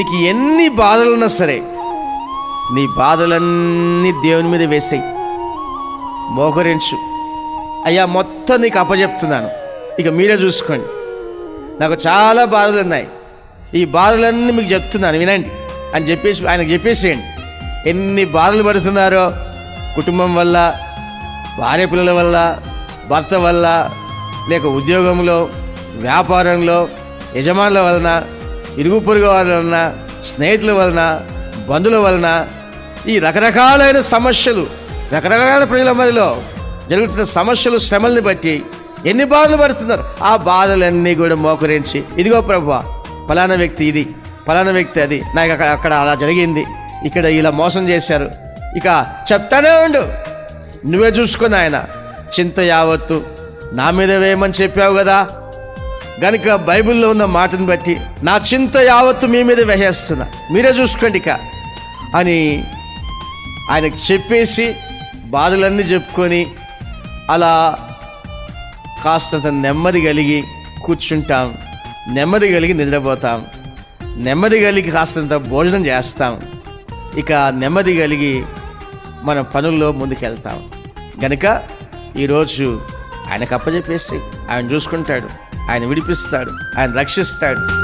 నీకు ఎన్ని బాధలున్నా సరే నీ బాధలన్నీ దేవుని మీద వేసాయి. మోకరించు. అయ్యా మొత్తం నీకు అప్పచెప్తున్నాను ఇక మీరే చూసుకోండి. నాకు చాలా బాధలు ఉన్నాయి ఈ బాధలన్నీ మీకు చెప్తున్నాను వినండి. అని చెప్పేసి ఆయనకు చెప్పేసేయండి. ఎన్ని బాధలు పడుతున్నారో కుటుంబం వల్ల భార్య పిల్లల వల్ల భర్త వల్ల లేక ఉద్యోగంలో వ్యాపారంలో యజమానుల వలన ఇరుగు పొరుగు వలన స్నేహితుల వలన బంధువుల వలన ఈ రకరకాలైన సమస్యలు రకరకాల ప్రజల మధ్యలో జరుగుతున్న సమస్యలు శ్రమల్ని బట్టి ఎన్ని బాధలు పడుతున్నారు? ఆ బాధలన్నీ కూడా మోకరించి ఇదిగో ప్రభు ఫలానా వ్యక్తి ఇది ఫలానా వ్యక్తి అది. నాకు అక్కడ అక్కడ అలా జరిగింది. ఇక్కడ ఇలా మోసం చేశారు. ఇక చెప్తానే ఉండు. నువ్వే చూసుకుని ఆయన చింత యావత్తు నా మీద వేయమని చెప్పావు కదా. గనుక బైబిల్లో ఉన్న మాటను బట్టి నా చింత యావత్తు మీ మీద వేసేస్తున్నా. మీరే చూసుకోండి ఇక. అని ఆయనకు చెప్పేసి బాధలన్నీ చెప్పుకొని అలా కాస్తంత నెమ్మది కలిగి కూర్చుంటాం. నెమ్మది కలిగి నిద్రపోతాం. నెమ్మది కలిగి కాస్తంత భోజనం చేస్తాం. ఇక నెమ్మది కలిగి మన పనుల్లో ముందుకెళ్తాం. గనుక ఈరోజు ఆయనకు అప్పచెప్పేసి ఆయన చూసుకుంటాడు. ఆయన విడిపిస్తాడు ఆయన రక్షిస్తాడు.